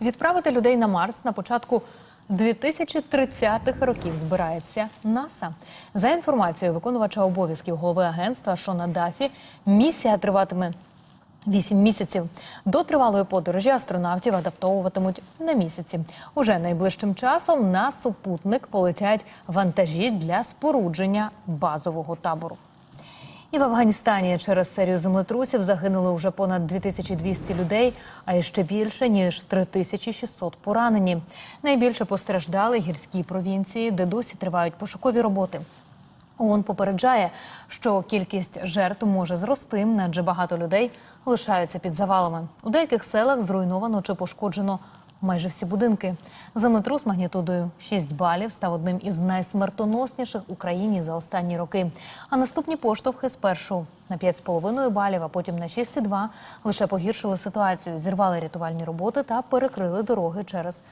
Відправити людей на Марс на початку 2030-х років збирається НАСА. За інформацією виконувача обов'язків голови агентства Шона Дафі, місія триватиме. Вісім місяців до тривалої подорожі астронавтів адаптовуватимуть на місяці. Уже найближчим часом на супутник полетять вантажі для спорудження базового табору. І в Афганістані через серію землетрусів загинули вже понад 2200 людей, а ще більше ніж 3600 поранені. Найбільше постраждали гірські провінції, де досі тривають пошукові роботи. ООН попереджає, що кількість жертв може зрости, адже багато людей лишаються під завалами. У деяких селах зруйновано чи пошкоджено майже всі будинки. Землетрус магнітудою 6 балів став одним із найсмертоносніших в Україні за останні роки. А наступні поштовхи спершу на 5,5 балів, а потім на 6,2 лише погіршили ситуацію, зірвали рятувальні роботи та перекрили дороги через